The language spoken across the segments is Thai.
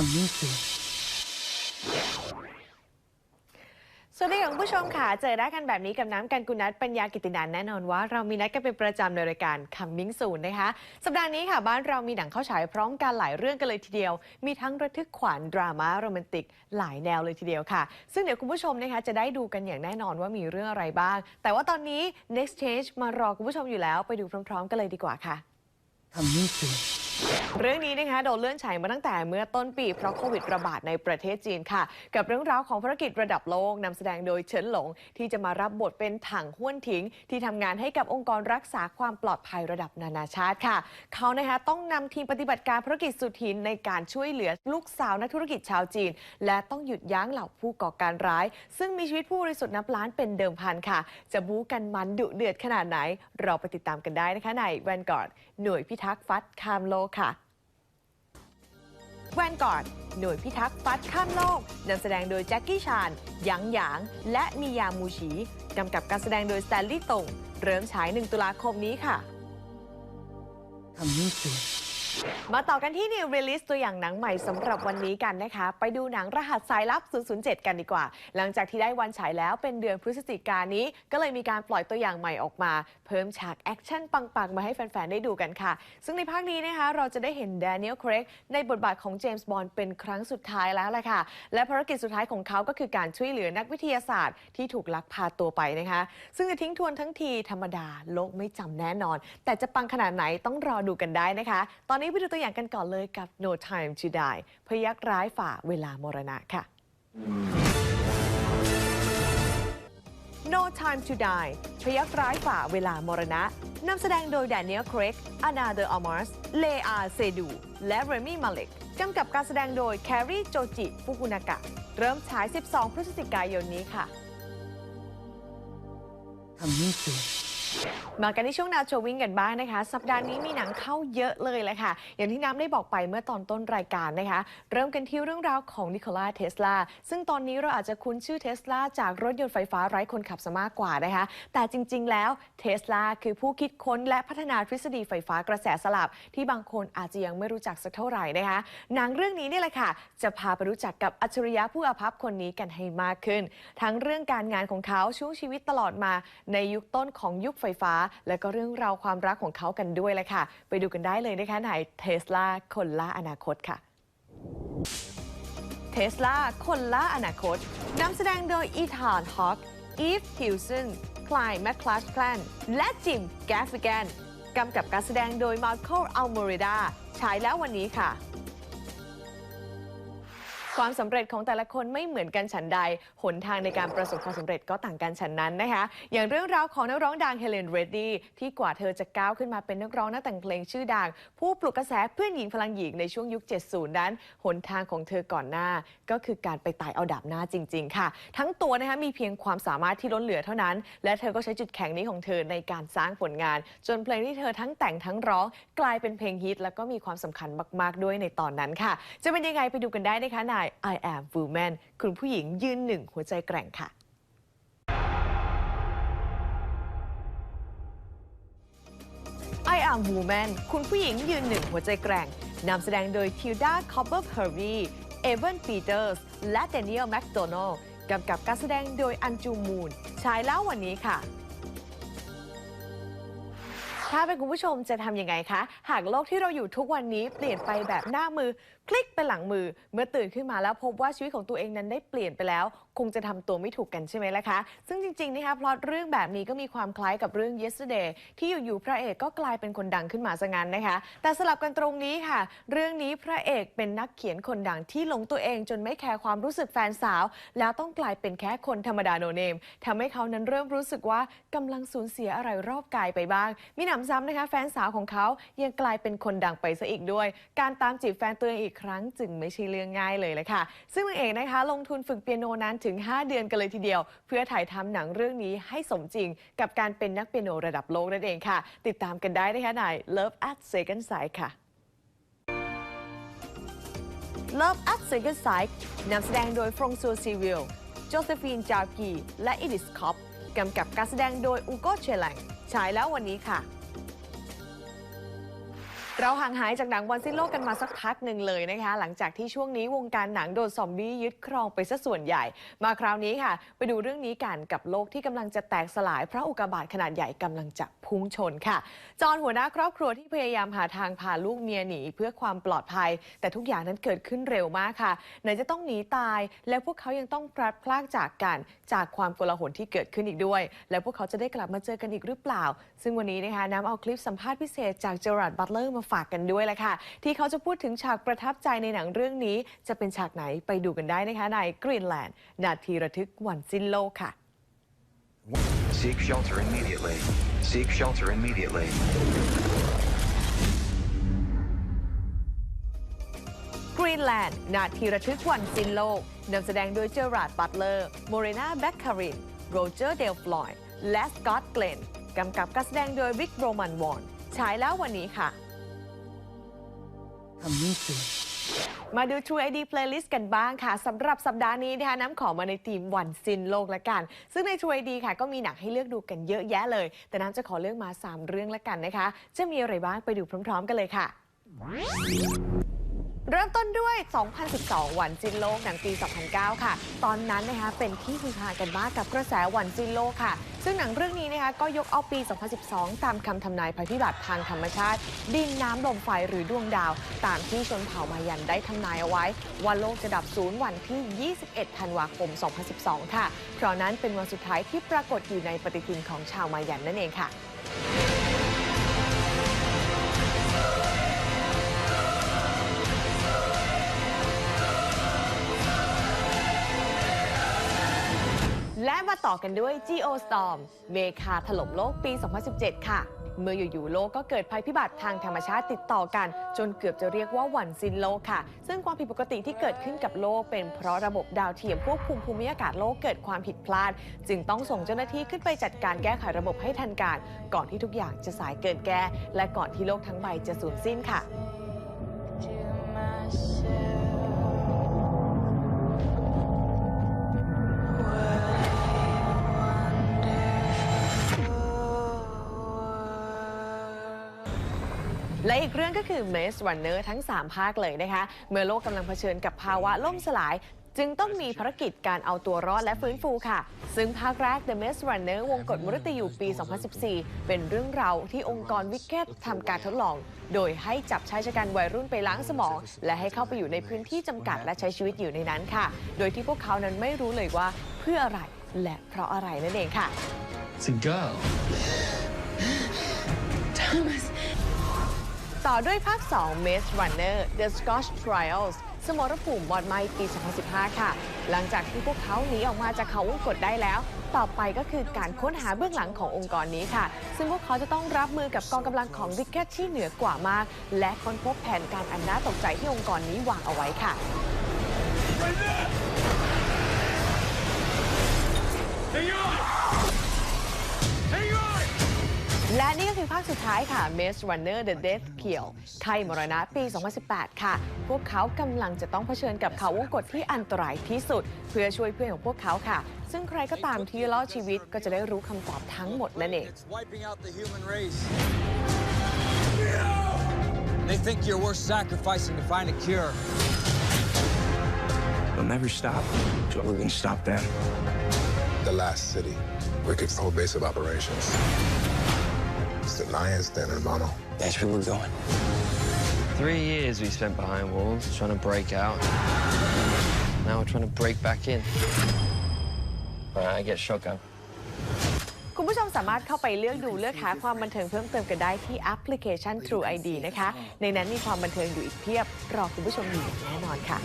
coming soon สวัสดีค่ะคุณผู้ชมค่ะ เจอได้กันแบบนี้กับน้ำกันกุนัทปัญญากิตินันท์แน่นอนว่าเรามีนัดกันเป็นประจำในรายการ Coming Soon นะคะ สัปดาห์นี้ค่ะบ้านเรามีหนังเข้าฉายพร้อมกันหลายเรื่องกันเลยทีเดียว มีทั้งระทึกขวัญดราม่าโรแมนติกหลายแนวเลยทีเดียวค่ะ ซึ่งเดี๋ยวคุณผู้ชมนะคะจะได้ดูกันอย่างแน่นอนว่ามีเรื่องอะไรบ้าง แต่ว่าตอนนี้ Next Change มารอคุณผู้ชมอยู่แล้วไปดูพร้อม ๆ กันเลยดีกว่าค่ะ coming soon เรื่องนี้นะคะโดนเลื่อนฉายมาตั้งแต่เมื่อต้นปีเพราะโควิดระบาดในประเทศจีนค่ะ กับเรื่องราวของภารกิจระดับโลกนำแสดงโดยเฉินหลง ที่จะมารับบทเป็นถังห้วนถิงที่ทำงานให้กับองค์กรรักษาความปลอดภัยระดับนานาชาติค่ะ เขานะคะต้องนำทีมปฏิบัติการภารกิจสุดหินในการช่วยเหลือลูกสาวนักธุรกิจชาวจีน และต้องหยุดยั้งเหล่าผู้ก่อการร้าย ซึ่งมีชีวิตผู้บริสุทธิ์นับล้านเป็นเดิมพันค่ะ จะบู๊กันมันดุเดือดขนาดไหน เราไปติดตามกันได้นะคะในแวนกอร์ดหน่วยพิทักษ์ฟัดคามโลค่ะ แวนกอร์ดหน่วยพิทักษ์ฟัดข้ามโลกนำแสดงโดยแจ็คกี้ชานหยางหยาง และมียามูชีกำกับการแสดงโดยสแตนลีย์ตง เริ่มฉาย 1 ตุลาคมนี้ค่ะ คำนี้คือ มาต่อกันที่ New Release ตัวอย่างหนังใหม่สำหรับวันนี้กันนะคะ ไปดูหนังรหัสสายลับ 007 กันดีกว่า หลังจากที่ได้วันฉายแล้วเป็นเดือนพฤศจิกายนนี้ ก็เลยมีการปล่อยตัวอย่างใหม่ออกมา เพิ่มฉากแอคชั่นปังๆ มาให้แฟน ๆ ได้ดูกันค่ะ ซึ่งในภาคนี้นะคะ เราจะได้เห็น Daniel Craig ในบทบาทของเจมส์บอนด์เป็นครั้งสุดท้ายแล้วแหละค่ะ และภารกิจสุดท้ายของเขาก็คือการช่วยเหลือนักวิทยาศาสตร์ที่ถูกลักพาตัวไปนะคะ ซึ่งจะทิ้งทวนทั้งทีธรรมดาโลกไม่จำแน่นอน แต่จะปังขนาดไหนต้องรอดูกันได้นะคะ ตอนนี้ไปดูตัวอย่างกันก่อนเลยกับ No Time to Die พยักร้ายฝ่าเวลามรณะค่ะ No Time to Die พยักร้ายฝ่าเวลามรณะนำแสดงโดย Daniel Craig Ana de Armas เลอาเซดู และ Remy Malek กกำกับการแสดงโดย Carrie Joji Fukunaka เริ่มฉาย 12 พฤศจิกายนนี้ค่ะ coming soon มากันที่ช่วงนาโชวิ่งกันบ้างนะคะ สัปดาห์นี้มีหนังเข้าเยอะเลยแหละค่ะ อย่างที่น้ำได้บอกไปเมื่อตอนต้นรายการนะคะ เริ่มกันที่เรื่องราวของนิโคลาเทสลาซึ่งตอนนี้เราอาจจะคุ้นชื่อเทสลาจากรถยนต์ไฟฟ้าไร้คนขับซะมากกว่านะคะ แต่จริง ๆ แล้วเทสลาคือผู้คิดค้นและพัฒนาทฤษฎีไฟฟ้ากระแสสลับ ที่บางคนอาจจะยังไม่รู้จักสักเท่าไหร่นะคะหนังเรื่องนี้นี่แหละค่ะ จะพาไปรู้จักกับอัจฉริยะผู้อาภัพคนนี้กันให้มากขึ้น ทั้งเรื่องการงานของเขาช่วงชีวิตตลอดมาในยุคต้นของยุคไฟฟ้า และก็เรื่องราวความรักของเขากันด้วยแหละค่ะ ไปดูกันได้เลยนะคะในเทสลาคนล่าอนาคตค่ะเทสลาคนล่าอนาคตนำแสดงโดยอีธานฮอคอีฟฮิวสันคลายแมคคลาสแคลนและจิมแกฟฟิแกนกำกับการแสดงโดยมาร์โคอัลโมริดาฉายแล้ววันนี้ค่ะ ความสำเร็จของแต่ละคนไม่เหมือนกันฉันใด หนทางในการประสบความสำเร็จก็ต่างกันฉันนั้นนะคะ อย่างเรื่องราวของนักร้องดังเฮเลนเรดดี้ที่กว่าเธอจะก้าวขึ้นมาเป็นนักร้องนักแต่งเพลงชื่อดัง ผู้ปลุกกระแสเพื่อนหญิงพลังหญิงในช่วงยุค 70 นั้น หนทางของเธอก่อนหน้า ก็คือการไปตายเอาดาบหน้าจริง ๆ ค่ะ ทั้งตัวนะคะมีเพียงความสามารถที่ล้นเหลือเท่านั้น และเธอก็ใช้จุดแข็งนี้ของเธอในการสร้างผลงาน จนเพลงที่เธอทั้งแต่งทั้งร้องกลายเป็นเพลงฮิต แล้วก็มีความสำคัญมาก ๆ ด้วยในตอนนั้นค่ะ จะเป็นยังไงไปดูกันได้นะคะใน I am woman คุณผู้หญิงยืนหนึ่งหัวใจแกร่งค่ะ I am woman คุณผู้หญิงยืนหนึ่งหัวใจแกร่ง นำแสดงโดยทิลดาคอปเปอร์เ r อร์วีเอเวนปีเตอร์ส และเดนิเอลแมคโดนัลกำกับการแสดงโดยอันจูมูนฉายแล้ววันนี้ค่ะ ถ้าเป็นคุณผู้ชมจะทำยังไงคะ หากโลกที่เราอยู่ทุกวันนี้เปลี่ยนไปแบบหน้ามือ พลิกไปหลังมือ เมื่อตื่นขึ้นมาแล้วพบว่าชีวิตของตัวเองนั้นได้เปลี่ยนไปแล้ว คงจะทำตัวไม่ถูกกันใช่ไหมล่ะคะ ซึ่งจริงๆนะคะพล็อตเรื่องแบบนี้ก็มีความคล้ายกับเรื่อง yesterday ที่อยู่ๆพระเอกก็กลายเป็นคนดังขึ้นมาซะงั้นนะคะ แต่สลับกันตรงนี้ค่ะ เรื่องนี้พระเอกเป็นนักเขียนคนดังที่หลงตัวเองจนไม่แคร์ความรู้สึกแฟนสาว แล้วต้องกลายเป็นแค่คนธรรมดาโนเนมทำให้เขานั้นเริ่มรู้สึกว่ากำลังสูญเสียอะไรรอบกายไปบ้าง มีหนำซ้ำนะคะ แฟนสาวของเขายังกลายเป็นคนดังไปซะอีกด้วย การตามจีบแฟนตัวเองอีกครั้งจึงไม่ใช่เรื่องง่ายเลยเลยค่ะ ซึ่งนางเอกนะคะ ลงทุนฝึกเปียโนนานถึง 5 เดือนกันเลยทีเดียว เพื่อถ่ายทำหนังเรื่องนี้ให้สมจริง กับการเป็นนักเปียโนระดับโลกนั่นเองค่ะ ติดตามกันได้นะคะใน Love at Second Sight ค่ะ Love at Second Sight นำแสดงโดยฟรองซัวซีวิลโจเซฟีนจากีและอิดิสคอปกำกับการแสดงโดยอูโกเชลังฉายแล้ววันนี้ค่ะ เราห่างหายจากหนังวันสิ้นโลกกันมาสักพักหนึ่งเลยนะคะ หลังจากที่ช่วงนี้วงการหนังโดนซอมบี้ยึดครองไปซะส่วนใหญ่ มาคราวนี้ค่ะ ไปดูเรื่องนี้กันกับโลกที่กำลังจะแตกสลาย เพราะอุกกาบาตขนาดใหญ่กำลังจะพุ่งชนค่ะ จอห์นหัวหน้าครอบครัวที่พยายามหาทางพาลูกเมียหนีเพื่อความปลอดภัย แต่ทุกอย่างนั้นเกิดขึ้นเร็วมากค่ะไหนจะต้องหนีตาย และพวกเขายังต้องพลัดพรากจากกันจากความโกลาหลที่เกิดขึ้นอีกด้วย และพวกเขาจะได้กลับมาเจอกันอีกหรือเปล่า ซึ่งวันนี้นะคะน้ำเอาคลิปสัมภาษณ์พิเศษจากเจอราร์ดบัตเลอร์มาฝากกันด้วยแหละค่ะ ที่เขาจะพูดถึงฉากประทับใจในหนังเรื่องนี้ จะเป็นฉากไหนไปดูกันได้นะคะในกรีนแลนด์นาทีระทึกวันสิ้นโลกค่ะ Seek shelter immediately. Seek shelter immediately. กรีนแลนด์นาทีระทึกวันสิ้นโลกนำแสดงโดยเจอราร์ดบัตเลอร์โมเรนาแบ็คคารินโรเจอร์เดลฟลอยด์และสกอตเกลนกำกับการแสดงโดยวิกโรมันวอนฉายแล้ววันนี้ค่ะ Coming มาดู True ID Playlist กันบ้างค่ะสำหรับสัปดาห์นี้นะคะน้ำขอมาในทีมวันสิ้นโลกละกัน ซึ่งใน True ID ค่ะก็มีหนังให้เลือกดูกันเยอะแยะเลย แต่น้ำจะขอเลือกมา 3 เรื่องละกันนะคะ จะมีอะไรบ้างไปดูพร้อม ๆ กันเลยค่ะ เริ่มต้นด้วย 2012 วันสิ้นโลกหนังปี 2009 ค่ะ ตอนนั้นนะคะเป็นที่ฮือฮากันมากกับกระแสวันสิ้นโลกค่ะ ซึ่งหนังเรื่องนี้นะคะก็ยกเอาปี 2012 ตามคำทำนายภัยพิบัติทางธรรมชาติ ดินน้ำลมไฟหรือดวงดาว ตามที่ชนเผ่ามายันได้ทำนายเอาไว้ ว่าโลกจะดับศูนย์วันที่ 21 ธันวาคม 2012 ค่ะ เพราะนั้นเป็นวันสุดท้ายที่ปรากฏอยู่ในปฏิทินของชาวมายันนั่นเองค่ะ มาต่อกันด้วย Geostorm เมคาถล่มโลกปี 2017 ค่ะ เมื่ออยู่ๆโลกก็เกิดภัยพิบัติทางธรรมชาติติดต่อกัน จนเกือบจะเรียกว่าวันสิ้นโลกค่ะ ซึ่งความผิดปกติที่เกิดขึ้นกับโลก เป็นเพราะระบบดาวเทียมควบคุมภูมิอากาศโลกเกิดความผิดพลาด จึงต้องส่งเจ้าหน้าที่ขึ้นไปจัดการแก้ไขระบบให้ทันการ ก่อนที่ทุกอย่างจะสายเกินแก้ และก่อนที่โลกทั้งใบจะสูญสิ้นค่ะ และอีกเรื่องก็คือ Maze Runner ทั้ง 3 ภาคเลยนะคะ เมื่อโลกกำลังเผชิญกับภาวะล่มสลาย จึงต้องมีภารกิจการเอาตัวรอดและฟื้นฟูค่ะ ซึ่งภาคแรก The Maze Runner วงกฏมฤตยูปี 2014 เป็นเรื่องราวที่องค์กรวิกเก็ตทำการทดลอง โดยให้จับชายชะกันวัยรุ่นไปล้างสมอง และให้เข้าไปอยู่ในพื้นที่จำกัดและใช้ชีวิตอยู่ในนั้นค่ะ โดยที่พวกเขานั้นไม่รู้เลยว่าเพื่ออะไรและเพราะอะไรนั่นเองค่ะ to go. ต่อด้วยภาค 2 Maze Runner The Scotch Trials สมรภูมิบอดไม้ปี 2015 ค่ะ หลังจากที่พวกเขาหนีออกมาจากเขาวงกฏได้แล้ว ต่อไปก็คือการค้นหาเบื้องหลังขององค์กรนี้ค่ะ ซึ่งพวกเขาจะต้องรับมือกับกองกำลังของวิกเก็ตที่เหนือกว่ามาก และค้นพบแผนการอันน่าตกใจที่องค์กรนี้วางเอาไว้ค่ะ และนี่ก็คือภาคสุดท้ายค่ะ Maze Runner The Death Kill ไข้มรณะปี 2018 ค่ะ พวกเขากำลังจะต้องเผชิญกับเขาวงกฏที่อันตรายที่สุด เพื่อช่วยเพื่อนของพวกเขาค่ะ ซึ่งใครก็ตามที่รอดชีวิตก็จะได้รู้คำตอบทั้งหมดนั่นเอง It's wiping out the human race. They think you're worth sacrificing to find a cure. They'll never stop. So we're gonna stop them. the last city, Wicked's whole base of operations. It's the lion's den, hermano. That's where we're going. Three years we spent behind walls trying to break out. Now we're trying to break back in. All right, I get shotgun. คุณผู้ชมสามารถเข้าไปเลือกดูเลือกหาความบันเทิงเพิ่มเติมกันได้ที่แอปพลิเคชัน True ID นะคะ ในนั้นมีความบันเทิงอยู่อีกเพียบ รอคุณผู้ชมอยู่อย่างแน่นอนค่ะ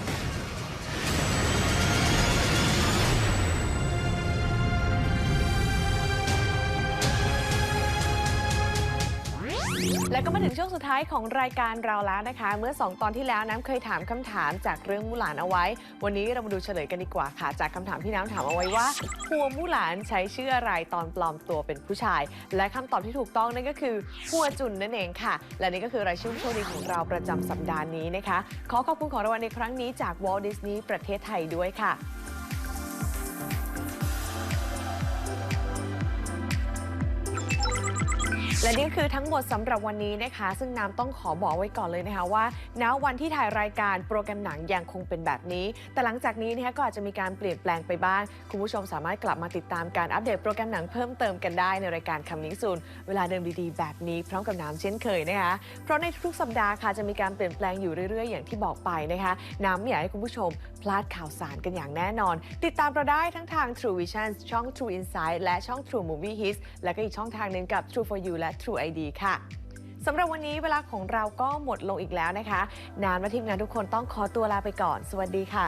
และก็มาถึงช่วงสุดท้ายของรายการเราแล้วนะคะ เมื่อ 2 ตอนที่แล้วน้ำเคยถามคำถามจากเรื่องมู่หลานเอาไว้ วันนี้เรามาดูเฉลยกันดีกว่าค่ะ จากคำถามที่น้ำถามเอาไว้ว่าหัวมู่หลานใช้ชื่ออะไรตอนปลอมตัวเป็นผู้ชาย และคำตอบที่ถูกต้องนั่นก็คือหัวจุนนั่นเองค่ะ และนี่ก็คือรายชื่อผู้โชคดีของเราประจำสัปดาห์นี้นะคะ ขอขอบคุณของรางวัลในครั้งนี้จาก Walt Disney ประเทศไทยด้วยค่ะ และนี่คือทั้งหมดสำหรับวันนี้นะคะ ซึ่งน้ำต้องขอบอกไว้ก่อนเลยนะคะว่าณวันที่ถ่ายรายการโปรแกรมหนังยังคงเป็นแบบนี้ แต่หลังจากนี้นะคะก็อาจจะมีการเปลี่ยนแปลงไปบ้าง คุณผู้ชมสามารถกลับมาติดตามการอัปเดตโปรแกรมหนังเพิ่มเติมกันได้ในรายการคำนิ้งซูนเวลาเดิมดีๆ แบบนี้พร้อมกับน้ำเช่นเคยนะคะ เพราะในทุกสัปดาห์ค่ะจะมีการเปลี่ยนแปลงอยู่เรื่อยๆ อย่างที่บอกไปนะคะ น้ำไม่อยากให้คุณผู้ชม พลาดข่าวสารกันอย่างแน่นอน ติดตามเราได้ทั้งทาง True Vision ช่อง True Insight และช่อง True Movie Hits และก็อีกช่องทางหนึงกับ True for You และ True ID ค่ะสำหรับวันนี้เวลาของเราก็หมดลงอีกแล้วนะคะ นานมาทีมงานทุกคนต้องขอตัวลาไปก่อน สวัสดีค่ะ